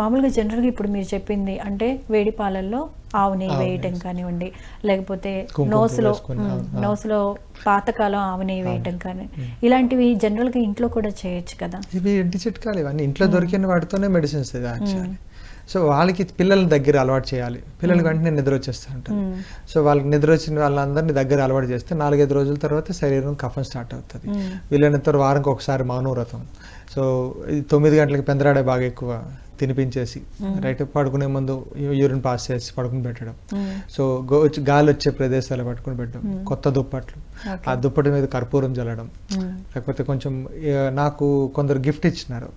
మామూలుగా జనరల్గా ఇప్పుడు మీరు చెప్పింది అంటే వేడి పాలల్లో ఆవు నెయ్యి వేయటం. కానివ్వండి లేకపోతే నోసులో. నోసులో పాతకాలం ఆవు నెయ్యి వేయటం కానీ ఇలాంటివి జనరల్గా ఇంట్లో కూడా చేయొచ్చు కదా. ఇవి ఇంటి చిట్కాలు ఇవన్నీ. ఇంట్లో దొరికిన వాటితోనే మెడిసిన్స్ యాక్చువల్లీ సో వాళ్ళకి పిల్లల దగ్గర అలవాటు చేయాలి. పిల్లలకి వెంటనే నిద్ర వచ్చేస్తూ మ్మ్. సో వాళ్ళకి నిద్ర వచ్చిన వాళ్ళందరినీ దగ్గర అలవాటు చేస్తే నాలుగైదు రోజుల తర్వాత శరీరం కఫం స్టార్ట్ అవుతుంది. వీలైనంత వారానికి ఒకసారి మౌనవ్రతం సో తొమ్మిది గంటలకి పెందరాడే బాగా ఎక్కువ తినిపించేసి రైట్ పడుకునే ముందు యూరిన్ పాస్ చేసి పడుకుని పెట్టడం. సో గాలి వచ్చే ప్రదేశాలు పట్టుకుని పెట్టడం కొత్త దుప్పట్లు. ఆ దుప్పటి మీద కర్పూరం చల్లడం. లేకపోతే కొంచెం నాకు కొందరు గిఫ్ట్ ఇచ్చినారు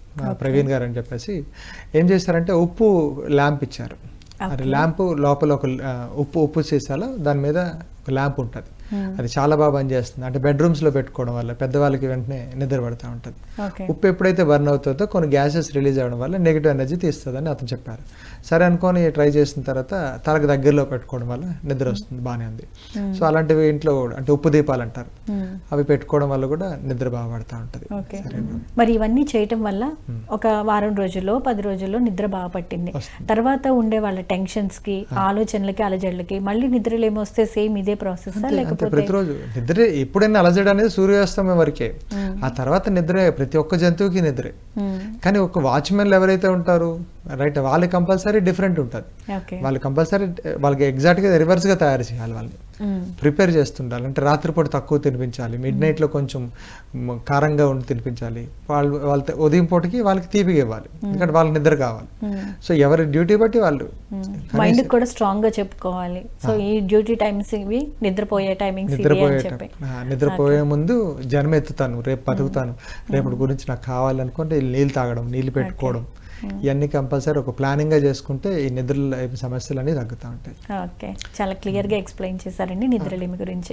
ప్రవీణ్ గారు అని చెప్పేసి. ఏం చేశారంటే ఉప్పు ల్యాంప్ ఇచ్చారు. అది ల్యాంప్ లోపల ఒక ఉప్పు ఉప్పు సీసాలో దాని మీద ఒక ల్యాంప్ ఉంటుంది. అది చాలా బాగా పనిచేస్తుంది. అంటే బెడ్రూమ్స్లో పెట్టుకోవడం వల్ల పెద్దవాళ్ళకి వెంటనే నిద్ర పడుతూ ఉంటుంది. ఉప్పు ఎప్పుడైతే బర్న్ అవుతుందో కొన్ని గ్యాసెస్ రిలీజ్ అవ్వడం వల్ల నెగిటివ్ ఎనర్జీ తీస్తుందని అతను చెప్పారు. సరే అనుకొని ట్రై చేసిన తర్వాత తలకు దగ్గరలో పెట్టుకోవడం వల్ల నిద్ర వస్తుంది బాగానే ఉంది. సో అలాంటివి ఇంట్లో అంటే ఉప్పు దీపాలు అంటారు. అవి పెట్టుకోవడం వల్ల కూడా నిద్ర బాగా పడుతూ ఉంటుంది. ఓకే. శరీరంలో. మరి ఇవన్నీ చేయటం వల్ల ఒక వారం రోజుల్లో పది రోజుల్లో నిద్ర బాగా పట్టింది. తర్వాత ఉండే వాళ్ళ టెన్షన్స్కి ఆలోచనలకి అలజడులకి మళ్ళీ నిద్రలు ఏమొస్తే సేమ్ ఇదే ప్రాసెస్ లేకపోతే? ప్రతిరోజు నిద్ర ఎప్పుడైనా అలజడి అనేది సూర్యాస్తమయం వరకే. ఆ తర్వాత నిద్రే ప్రతి ఒక్క జంతువుకి నిద్రే. కానీ ఒక వాచ్మెన్లు ఎవరైతే ఉంటారు రైట్ వాళ్ళకి కంపల్సరీ డిఫరెంట్ ఉంటుంది. వాళ్ళు కంపల్సరీ వాళ్ళకి ఎగ్జాక్ట్గా రివర్స్గా తయారు చేయాలి వాళ్ళని. మ్మ్. ప్రిపేర్ చేస్తుండాలి. అంటే రాత్రిపూట తక్కువ తినిపించాలి. మిడ్ నైట్లో కొంచెం కారంగా ఉండి తినిపించాలి. వాళ్ళు వాళ్ళ ఉదయం పూటకి వాళ్ళకి తీపిగా ఇవ్వాలి. ఎందుకంటే వాళ్ళకి నిద్ర కావాలి. సో ఎవరి డ్యూటీ బట్టి వాళ్ళు. మైండ్ కూడా స్ట్రాంగ్గా చెప్పుకోవాలి. సో ఈ డ్యూటీ టైమ్స్ ఇవి నిద్రపోయే టైమింగ్స్ అని నిద్రపోయే నిద్రపోయే ముందు జన్మ ఎత్తుతాను. రేపు బతుకుతాను. రేపటి గురించి నాకు కావాలనుకుంటే నీళ్ళు తాగడం నీళ్ళు పెట్టుకోవడం ఇవన్నీ కంపల్సరీ ఒక ప్లానింగ్గా చేసుకుంటే ఈ నిద్ర సమస్యలు అన్ని తగ్గుతూ ఉంటాయి. ఓకే. చాలా క్లియర్గా ఎక్స్ప్లెయిన్ చేశారండి నిద్రలేమి గురించి.